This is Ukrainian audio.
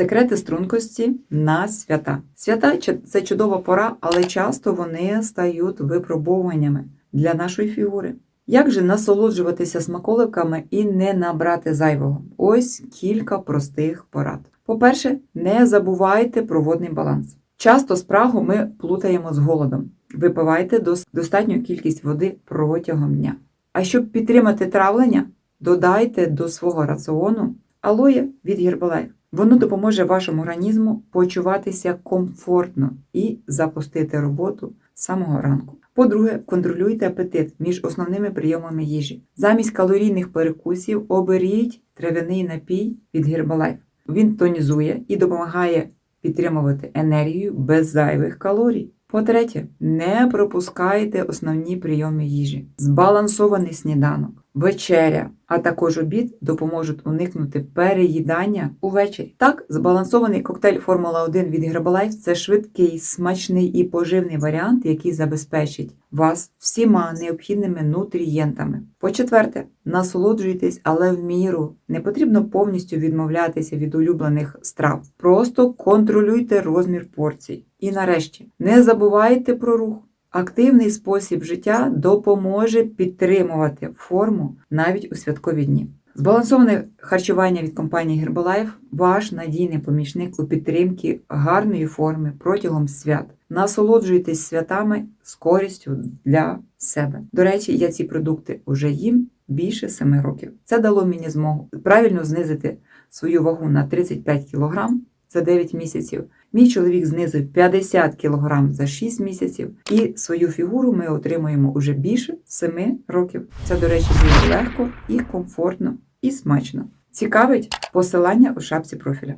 Секрети стрункості на свята. Свята це чудова пора, але часто вони стають випробовуваннями для нашої фігури. Як же насолоджуватися смаколиками і не набрати зайвого? Ось кілька простих порад. По-перше, не забувайте про водний баланс. Часто спрагу ми плутаємо з голодом. Випивайте достатню кількість води протягом дня. А щоб підтримати травлення, додайте до свого раціону алоє від Herbalife. Воно допоможе вашому організму почуватися комфортно і запустити роботу самого ранку. По-друге, контролюйте апетит між основними прийомами їжі. Замість калорійних перекусів оберіть трав'яний напій від Herbalife. Він тонізує і допомагає підтримувати енергію без зайвих калорій. По-третє, не пропускайте основні прийоми їжі. Збалансований сніданок, вечеря, а також обід допоможуть уникнути переїдання увечері. Так, збалансований коктейль Формула 1 від Herbalife – це швидкий, смачний і поживний варіант, який забезпечить вас всіма необхідними нутрієнтами. По-четверте, насолоджуйтесь, але в міру. Не потрібно повністю відмовлятися від улюблених страв. Просто контролюйте розмір порцій. І нарешті, не забувайте про рух. Активний спосіб життя допоможе підтримувати форму навіть у святкові дні. Збалансоване харчування від компанії Herbalife – ваш надійний помічник у підтримці гарної форми протягом свят. Насолоджуйтесь святами з користю для себе. До речі, я ці продукти вже їм більше 7 років. Це дало мені змогу правильно знизити свою вагу на 35 кг за 9 місяців. Мій чоловік знизив 50 кг за 6 місяців, і свою фігуру ми отримуємо уже більше 7 років. Це, до речі, дуже легко і комфортно, і смачно. Цікавить посилання у шапці профіля.